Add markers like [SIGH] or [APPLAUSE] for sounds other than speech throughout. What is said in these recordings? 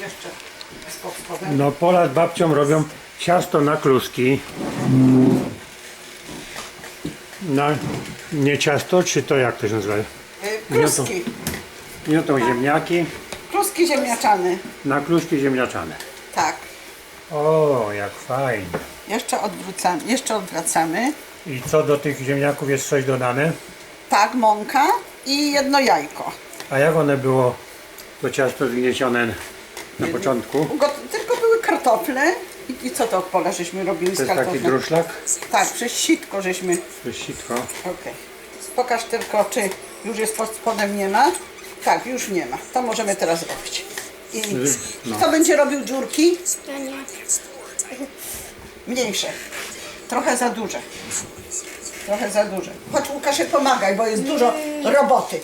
Jeszcze z pod spodem. No Pola z babcią robią ciasto na kluski. Na, nie ciasto, czy to jak to się nazywa? Y, Kluski. Gniotą ziemniaki Kluski ziemniaczane. na kluski ziemniaczane. Tak. O, jak fajnie. Jeszcze odwracamy. Jeszcze odwracamy. I co do tych ziemniaków jest coś dodane? Tak, mąka i jedno jajko. A jak one było, to ciasto zgniecione na początku? Ugot- Tylko były kartofle. I, I co to pola żeśmy robili To z jest taki kartoflem? druszlak? Tak, przez sitko żeśmy. To jest sitko. Okej. Pokaż tylko, czy już jest pod spodem nie ma. Tak, już nie ma. To możemy teraz robić. I No. kto będzie robił dziurki? Ja nie. Mniejsze. Trochę za duże. Trochę za duże. Chodź Łukaszek, pomagaj, bo jest dużo roboty.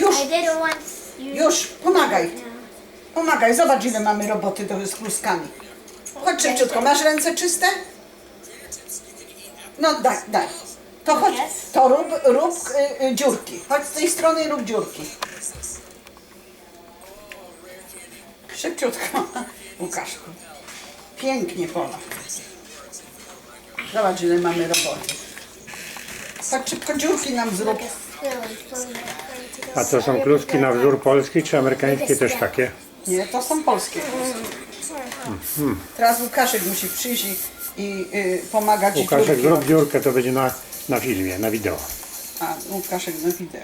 Już. I did it once. You Już, pomagaj. Pomagaj, zobacz ile mamy roboty do, z kluskami. Chodź szybciutko, masz ręce czyste? No daj, daj. To chodź, to rób, rób y, y, dziurki. Chodź z tej strony i rób dziurki. Szybciutko, [LAUGHS] Łukaszku. Pięknie pola. Zobacz ile mamy roboty. Tak szybko dziurki nam zrób. A to są kluski na wzór polski czy amerykańskie też takie? Nie, to są polskie kluski. Teraz Łukaszek musi przyjść i, i y, pomagać Łukaszek, dziurki zrób dziurkę, to będzie na, na filmie, na wideo. A, Łukaszek na wideo.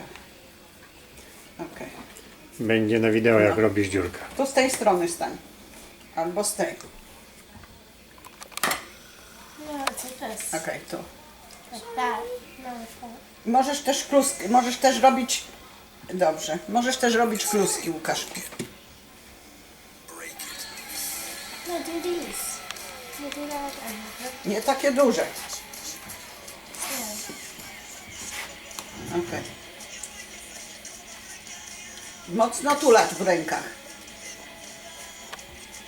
Okej. Będzie na wideo, jak robisz dziurkę. Tu z tej strony stań. Albo z tej. No, like this. Okej, tu. Like that. No, that. Możesz też kluski, możesz też robić... Dobrze. Możesz też robić kluski, Łukaszku. No, do these. You do that and Nie takie duże. Okej. Mocno tulać w rękach.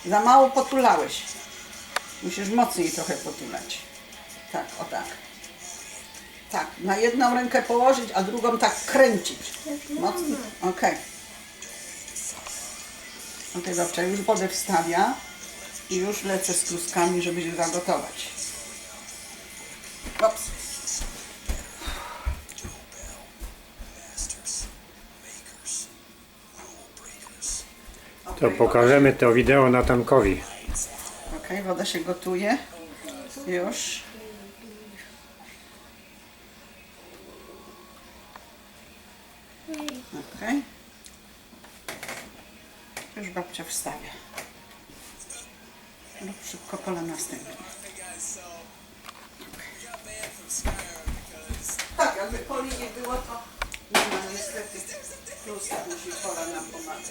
Za mało potulałeś. Musisz mocniej trochę potulać. Tak, o tak. Tak, na jedną rękę położyć, a drugą tak kręcić. Mocno. Okej. Okej, babcia już wodę wstawia i już lecę z kluskami, żeby się zagotować. Ops. To pokażemy to wideo Natankowi. Okej, woda się gotuje. Już. Okej. Już babcia wstawia. Rób szybko pola następne. Tak, jakby poli nie było, to nie ma niestety. Plusa musi pola nam pomagać.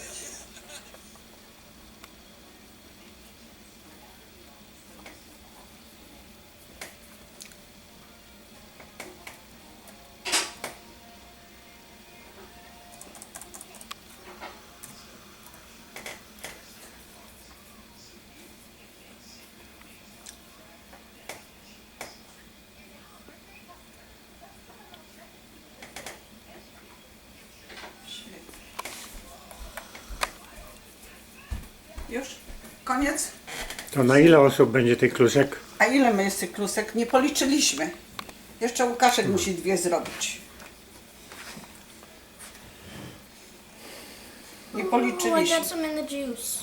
Już? Koniec? To na ile osób będzie tych klusek? A ile my jest tych klusek? Nie policzyliśmy. Jeszcze Łukaszek musi dwie zrobić. Nie Oh, I policzyliśmy. got some in the juice.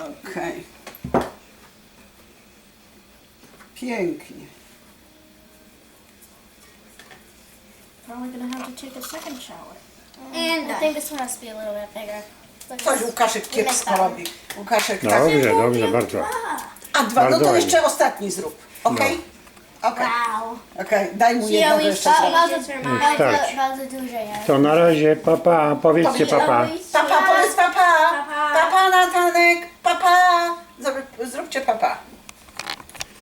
Okej. Pięknie. Probably gonna have to take a second shower. And I think this one has to be a little bit bigger. At Coś. Łukaszek kiepsko robi. Łukaszek tak. Dobrze, dobrze, bardzo. A dwa, no Bardzo to ładnie. jeszcze ostatni zrób. Okej? Okej. Wow. Okej, daj mu jednego we jeszcze. Bardzo, bardzo, Starczy. bardzo duże, ja. To na razie papa, powiedzcie Powiedz- papa.